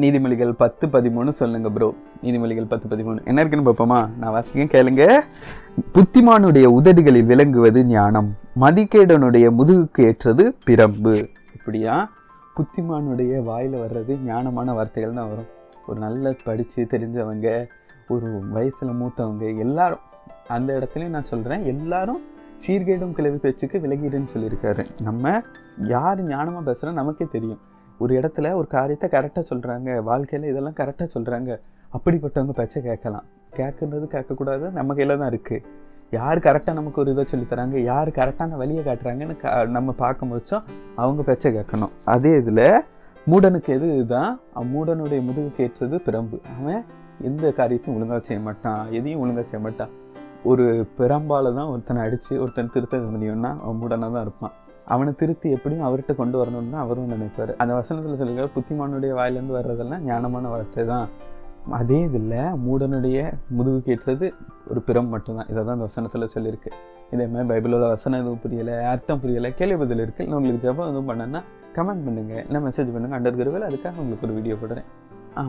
நீதிமொழிகள் பத்து பதிமூணு சொல்லுங்க ப்ரோ நீதிமொழிகள் பத்து பதிமூணு. என்ன இருக்குன்னு பார்ப்போமா? நான் வாசிக்க கேளுங்க. புத்திமானுடைய உதடுகளில் விளங்குவது ஞானம். மதிக்கேடனுடைய முதுகுக்கு ஏற்றது பிரம்பு. இப்படியா? புத்திமானுடைய வாயில் வர்றது ஞானமான வார்த்தைகள் தான் வரும். ஒரு நல்ல படித்து தெரிஞ்சவங்க ஒரு வயசில் மூத்தவங்க எல்லாரும் அந்த இடத்துலையும் நான் சொல்கிறேன் எல்லாரும் சீர்கேடும் கிளவி பேச்சுக்கு விலகிடுன்னு சொல்லியிருக்காரு. நம்ம யார் ஞானமாக பேசுகிறோம் நமக்கே தெரியும். ஒரு இடத்துல ஒரு காரியத்தை கரெக்டாக சொல்கிறாங்க வாழ்க்கையில் இதெல்லாம் கரெக்டாக சொல்கிறாங்க அப்படிப்பட்டவங்க பேச்சை கேட்கலாம். கேட்குறது கேட்கக்கூடாது நம்ம கையில் தான் இருக்குது யார் கரெக்டாக நமக்கு ஒரு இதை சொல்லித்தராங்க யார் கரெக்டான வழியை காட்டுறாங்கன்னு க நம்ம பார்க்கும் போதும் அவங்க பேச்சை கேட்கணும். அதே இதில் மூடனுக்கு எது இதுதான்? அவன் மூடனுடைய முதுகு கேட்டது பிரம்பு. அவன் எந்த காரியத்தையும் ஒழுங்காக செய்ய மாட்டான் எதையும் ஒழுங்காக செய்ய மாட்டான். ஒரு பிரம்பால தான் ஒருத்தனை அடித்து ஒருத்தனை திருத்த முடியும்னா அவன் மூடனாக தான் இருப்பான். அவனை திருத்தி எப்படியும் அவர்கிட்ட கொண்டு வரணும்னு தான் அவரும் நினைப்பார். அந்த வசனத்தில் சொல்லுங்க புத்திமானுடைய வாயிலேருந்து வர்றதெல்லாம் ஞானமான வார்த்தை தான். அதே இதில் மூடனுடைய முதுகு கேட்டுறது ஒரு பிறம் மட்டும்தான். இதை தான் அந்த வசனத்தில் சொல்லியிருக்கு. இதே மாதிரி பைபிளோட வசனம் எதுவும் புரியலை அர்த்தம் புரியலை கேள்வி பதில் இருக்குது இல்லை உங்களுக்கு ஜெபம் எதுவும் பண்ணேன்னா கமெண்ட் பண்ணுங்கள் இல்லை மெசேஜ் பண்ணுங்கள் அண்டர் அதுக்காக உங்களுக்கு ஒரு வீடியோ போடுறேன். ஆ